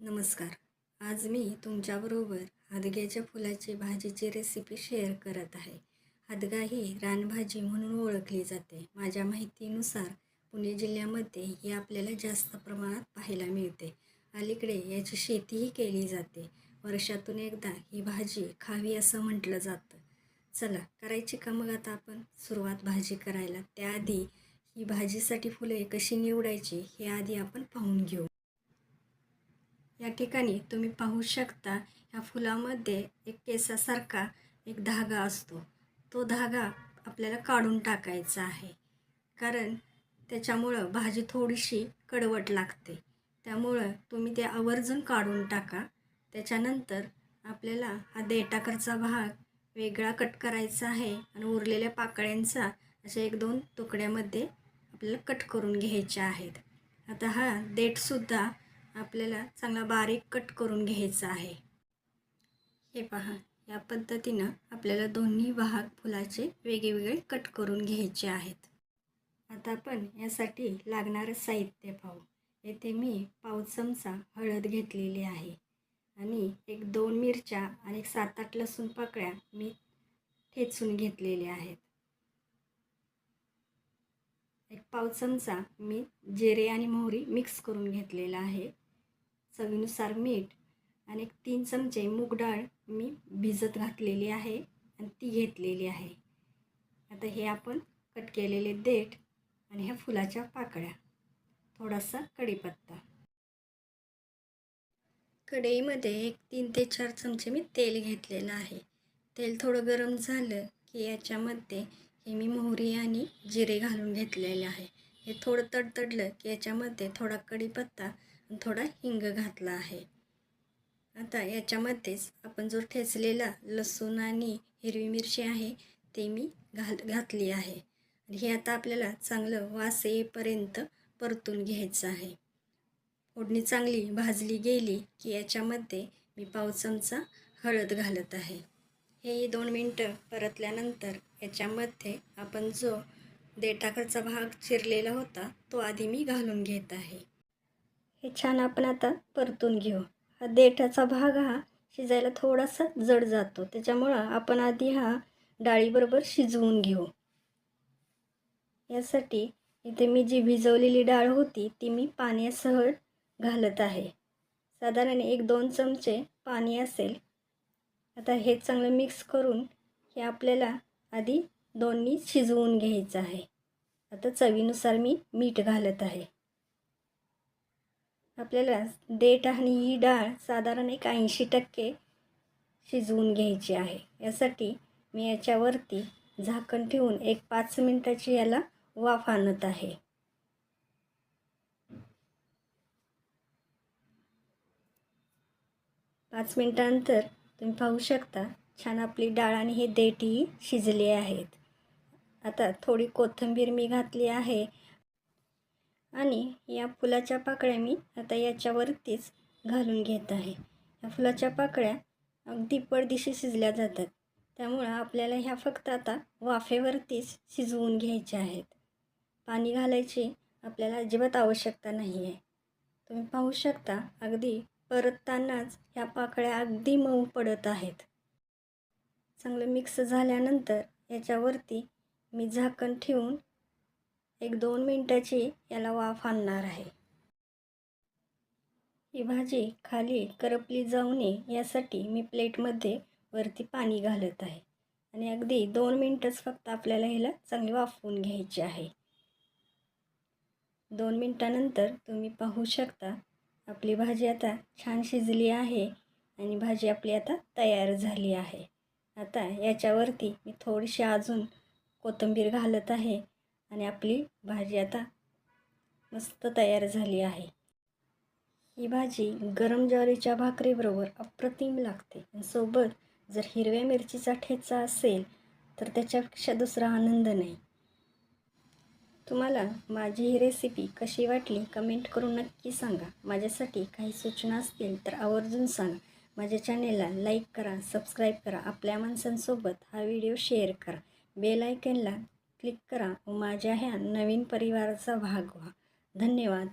नमस्कार. आज मी तुमच्याबरोबर हादग्याच्या फुलाची भाजीची रेसिपी शेअर करत आहे. हादगा ही रानभाजी म्हणून ओळखली जाते. माझ्या माहितीनुसार पुणे जिल्ह्यामध्ये ही आपल्याला जास्त प्रमाणात पाहायला मिळते. अलीकडे याची शेतीही केली जाते. वर्षातून एकदा ही भाजी खावी असं म्हटलं जातं. चला करायची का मग आता आपण? सुरुवात भाजी करायला. त्याआधी ही भाजीसाठी फुले कशी निवडायची हे आधी आपण पाहून घेऊ. या ठिकाणी तुम्ही पाहू शकता ह्या फुलामध्ये एक केसासारखा एक धागा असतो. तो धागा आपल्याला काढून टाकायचा आहे. कारण त्याच्यामुळं भाजी थोडीशी कडवट लागते. त्यामुळं तुम्ही ते आवर्जून काढून टाका. त्याच्यानंतर आपल्याला हा देटाकरचा भाग वेगळा कट करायचा आहे आणि उरलेल्या पाकळ्यांचा अशा एक दोन तुकड्यामध्ये आपल्याला कट करून घ्यायच्या आहेत. आता हा देठसुद्धा आपल्याला चांगला बारीक कट करून घ्यायचा आहे. हे पहा या पद्धतीनं आपल्याला दोन्ही भाग फुलाचे वेगवेगळे कट करून घ्यायचे आहेत. आता आपण यासाठी लागणारं साहित्य पाहू. येथे मी पाव चमचा हळद घेतलेली आहे आणि एक दोन मिरच्या आणि एक सात आठ लसूण पाकळ्या मी ठेचून घेतलेल्या आहेत. एक पाव चमचा मी जिरे आणि मोहरी मिक्स करून घेतलेला आहे. चवीनुसार मीठ आणि एक तीन चमचे मूग डाळ मी भिजत घातलेली आहे आणि ती घेतलेली आहे. आता हे आपण कट केलेले देठ आणि ह्या फुलाच्या पाकळ्या. थोडासा कढीपत्ता. कढईमध्ये एक तीन ते चार चमचे मी तेल घेतलेलं आहे. तेल थोडं गरम झालं की याच्यामध्ये हे मी मोहरी आणि जिरे घालून घेतलेले आहे. हे थोडं तडतडलं की याच्यामध्ये थोडा कढीपत्ता थोडा हिंग घातला आहे. आता याच्यामध्येच आपण जो ठेचलेला लसूण आणि हिरवी मिरची आहे ते मी घाल घातली आहे. आणि हे आता आपल्याला चांगलं वास येईपर्यंत परतून घ्यायचं आहे. फोडणी चांगली भाजली गेली की याच्यामध्ये मी पाव चमचा हळद घालत आहे. हे दोन मिनटं परतल्यानंतर याच्यामध्ये आपण जो देठाकडचा भाग चिरलेला होता तो आधी मी घालून घेत आहे. हे छान आपण आता परतून घेऊ. हा देठाचा भाग हा शिजायला थोडासा जड जातो. त्याच्यामुळं आपण आधी हा डाळीबरोबर शिजवून घेऊ. यासाठी इथे मी जी भिजवलेली डाळ होती ती मी पाण्यासह घालत आहे. साधारण एक दोन चमचे पाणी असेल. आता हे चांगलं मिक्स करून हे आपल्याला आधी दोन्ही शिजवून घ्यायचं आहे. आता चवीनुसार मी मीठ घालत आहे. आपल्याला देठ आणि ही डाळ साधारण एक ऐंशी टक्के शिजवून घ्यायची आहे. यासाठी मी याच्यावरती झाकण ठेवून एक पाच मिनटाची याला वाफ आणत आहे. पाच मिनटानंतर तुम्ही पाहू शकता छान आपली डाळ आणि हे देठही शिजले आहेत. आता थोडी कोथिंबीर मी घातली आहे. आणि या फुलाच्या पाकळ्या मी आता याच्यावरतीच घालून घेत आहे. या फुलाच्या पाकळ्या अगदी पडदिशी शिजल्या जातात. त्यामुळं आपल्याला ह्या फक्त आता वाफेवरतीच शिजवून घ्यायच्या आहेत. पाणी घालायची आपल्याला अजिबात आवश्यकता नाही आहे तुम्ही पाहू शकता अगदी परततानाच ह्या पाकळ्या अगदी मऊ पडत आहेत. चांगलं मिक्स झाल्यानंतर याच्यावरती मी झाकण ठेवून एक दोन मिनटाची याला वाफ आणणार आहे. ही भाजी खाली करपली जाऊ नये यासाठी मी प्लेटमध्ये वरती पाणी घालत आहे. आणि अगदी दोन मिनटंच फक्त आपल्याला ह्याला चांगली वाफवून घ्यायची आहे. दोन मिनटानंतर तुम्ही पाहू शकता आपली भाजी आता छान शिजली आहे आणि भाजी आपली आता तयार झाली आहे. आता याच्यावरती मी थोडीशी अजून कोथिंबीर घालत आहे. आणि आपली भाजी आता मस्त तयार झाली आहे. ही भाजी गरम ज्वारीच्या भाकरीबरोबर अप्रतिम लागते. सोबत जर हिरव्या मिरचीचा ठेचा असेल तर त्याच्यापेक्षा दुसरा आनंद नाही. तुम्हाला माझी ही रेसिपी कशी वाटली कमेंट करून नक्की सांगा. माझ्यासाठी काही सूचना असतील तर आवर्जून सांगा. माझ्या चॅनेलला लाईक करा सबस्क्राईब करा. आपल्या माणसांसोबत हा व्हिडिओ शेअर करा. बेल आयकनला क्लिक करा. व माझ्या ह्या नवीन परिवाराचा भाग व्हा. धन्यवाद.